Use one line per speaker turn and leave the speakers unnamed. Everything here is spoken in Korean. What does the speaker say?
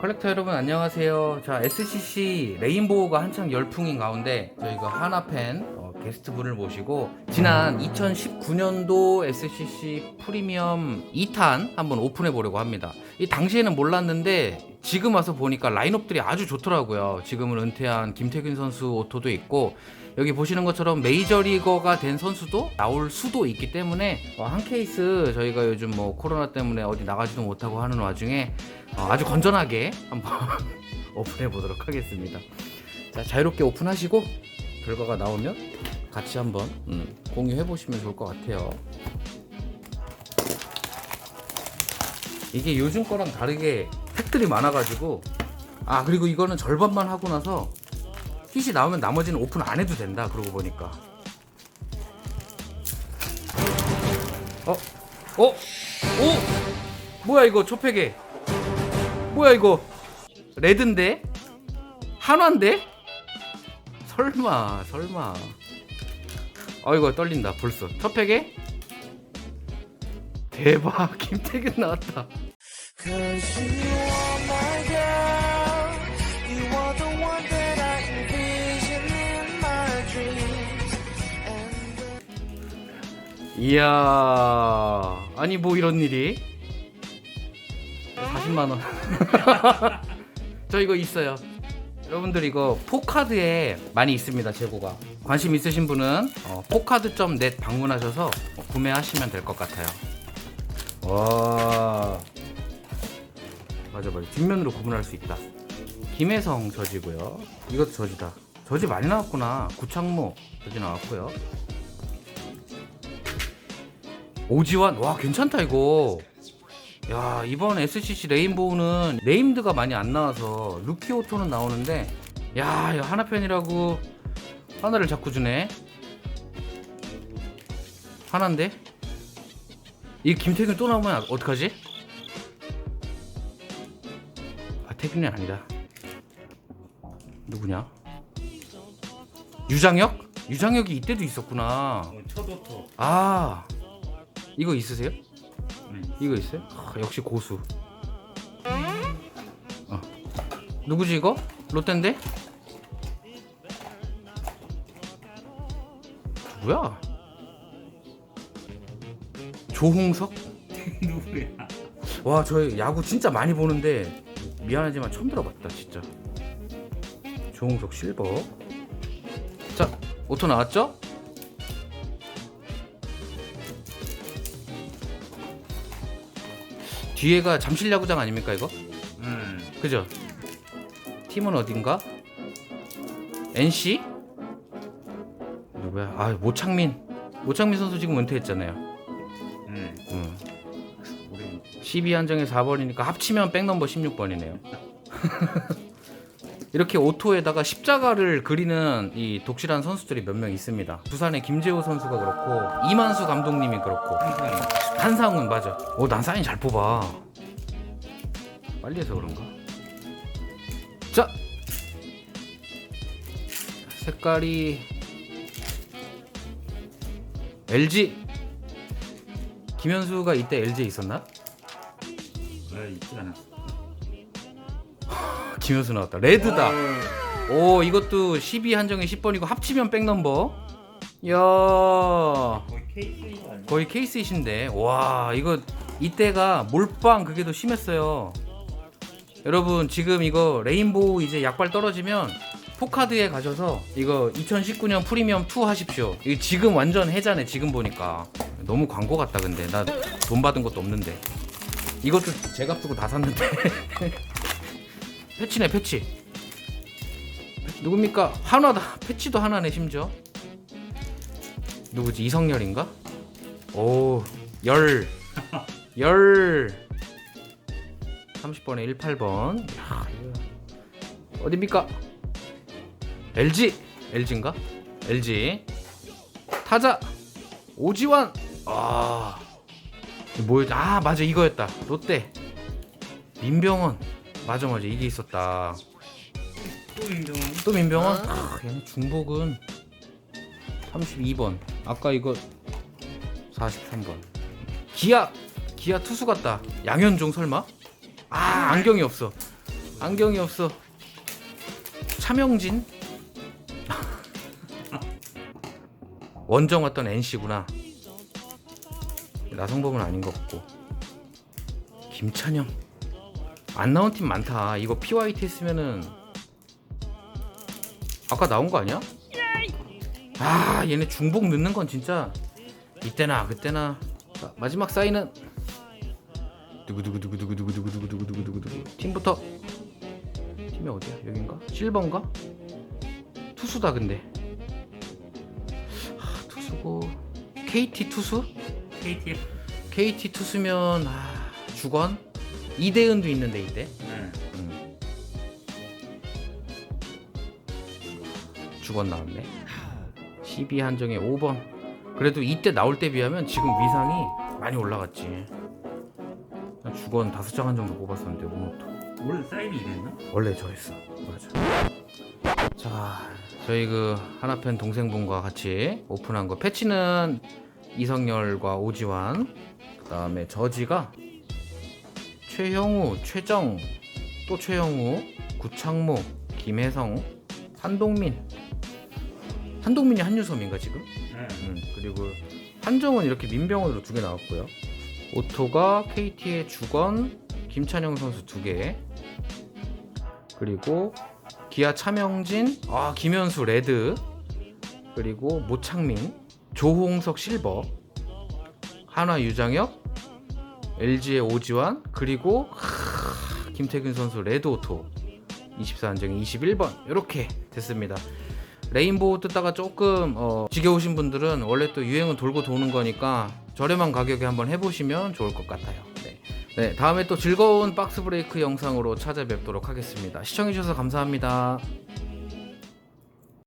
컬렉터 여러분 안녕하세요. 자 SCC 레인보우가 한창 열풍인 가운데 저희가 하나팬 어, 게스트분을 모시고 지난 2019년도 SCC 프리미엄 2탄 한번 오픈해 보려고 합니다. 이 당시에는 몰랐는데 지금 와서 보니까 라인업들이 아주 좋더라고요. 지금은 은퇴한 김태균 선수 오토도 있고 여기 보시는 것처럼 메이저리거가 된 선수도 나올 수도 있기 때문에 어, 한 케이스 저희가 요즘 뭐 코로나 때문에 어디 나가지도 못하고 하는 와중에 어, 아주 건전하게 한번 오픈해 보도록 하겠습니다. 자 자유롭게 오픈하시고 결과가 나오면 같이 한번 음, 공유해 보시면 좋을 것 같아요. 이게 요즘 거랑 다르게 팩들이 많아가지고 아 그리고 이거는 절반만 하고 나서 핏이 나오면 나머지는 오픈 안 해도 된다 그러고 보니까 어? 어? 오! 뭐야 이거 초팩에 뭐야 이거 레드인데? 한화인데? 설마 설마 아 이거 떨린다 벌써 초팩에 대박 김태균 나왔다 이야 아니 뭐 이런 일이 40만원 저 이거 있어요 여러분들 이거 포카드에 많이 있습니다 재고가. 관심 있으신 분은 어, 포카드.net 방문하셔서 어, 구매하시면 될 것 같아요. 와. 맞아 맞아. 뒷면으로 구분할 수 있다. 김혜성 저지고요. 이것도 저지다. 저지 많이 나왔구나. 구창모 저지 나왔고요. 오지환? 와 괜찮다 이거 야 이번 SCC 레인보우는 네임드가 많이 안 나와서 루키 오토는 나오는데 야 이거 하나 편이라고 하나를 자꾸 주네 하나인데 이 김태균 또 나오면 어떡하지? 아 태균이 아니다 누구냐? 유장혁? 유장혁이 이때도 있었구나
어, 첫 오토.
아 이거 있으세요?
네.
이거 있어요? 아, 역시 고수. 어. 누구지 이거? 롯데인데? 누구야? 조홍석?
누구야?
와, 저 야구 진짜 많이 보는데 미안하지만 처음 들어봤다, 진짜. 조홍석 실버. 자, 오토 나왔죠? 뒤에가 잠실 야구장 아닙니까 이거?
음.
그죠? 팀은 어딘가? NC? 누구야? 아 모창민. 모창민 선수 지금 은퇴했잖아요.
음.
음.
우리
12 한정에 4번이니까 합치면 백넘버 16번이네요. 이렇게 오토에다가 십자가를 그리는 이 독실한 선수들이 몇 명 있습니다. 부산의 김재호 선수가 그렇고 이만수 감독님이 그렇고 한상훈 맞아. 오, 난 사인 잘 뽑아. 빨리 해서 그런가? 자, 색깔이 LG. 김현수가 이때 LG 에 있었나?
왜 있지 않았어.
김현수 나왔다. 레드다. 오, 이것도 12 한정에 10번이고 합치면 백넘버. 이야.
거의 케이스 아니야?
거의 케이스이신데 와 이거 이때가 몰빵 그게 더 심했어요 여러분 지금 이거 레인보우 이제 약발 떨어지면 포카드에 가셔서 이거 2019년 프리미엄 2 하십시오 이거 지금 완전 해자네 지금 보니까 너무 광고 같다 근데 나 돈 받은 것도 없는데 이것도 제값 주고 다 샀는데 패치네 패치 누굽니까 하나다 패치도 하나네 심지어 누구지 이성열인가? 오, 열, 열. 30번에 18번. 야, 어딥니까? LG, LG인가? LG. 타자 오지환. 아, 뭐였지? 아, 맞아 이거였다. 롯데. 민병헌. 맞아 맞아 이게 있었다.
또 인정.
또 민병헌. 아, 얘는 중복은 32번. 아까 이거 43번. 기아 기아 투수 같다. 양현종 설마? 아 안경이 없어. 안경이 없어. 차명진? 원정 왔던 NC구나. 나성범은 아닌 것 같고. 김찬영. 안 나온 팀 많다. 이거 PYT 했으면은 아까 나온 거 아니야? 아 얘네 중복 넣는 건 진짜 이때나 그때나. 자, 마지막 사인은 두구두구두구두구두구두구두구두구두구두구. 팀부터. 팀이 어디야? 여긴가? 실버인가? 투수다 근데. 아, 투수고. KT 투수?
KTF.
KT 투수면 아, 주건 이대은도 있는데 이때.
네.
음. 주건 나왔네. 12 한정에 5번. 그래도 이때 나올 때 비하면 지금 위상이 많이 올라갔지. 난 주건 다섯 장 한 정도 뽑았었는데 오모토
원래 사인이 이랬나?
원래 저였어. 맞아. 자 저희 그 하나팬 동생분과 같이 오픈한 거. 패치는 이성열과 오지환. 그 다음에 저지가 최형우 최정 또 최형우 구창모 김혜성 한동민 한동민이 한유섬인가 지금
네.
음, 그리고 한정은 이렇게 민병원으로 두 개 나왔고요. 오토가 KT의 주건 김찬영 선수 두 개. 그리고 기아 차명진, 아 김현수 레드. 그리고 모창민, 조홍석 실버, 한화 유장혁, LG의 오지환, 그리고 하, 김태균 선수 레드 오토. 24 안정이 21번 이렇게 됐습니다. 레인보우 뜯다가 조금 어, 지겨우신 분들은 원래 또 유행은 돌고 도는 거니까 저렴한 가격에 한번 해보시면 좋을 것 같아요. 네. 네, 다음에 또 즐거운 박스 브레이크 영상으로 찾아뵙도록 하겠습니다. 시청해주셔서 감사합니다.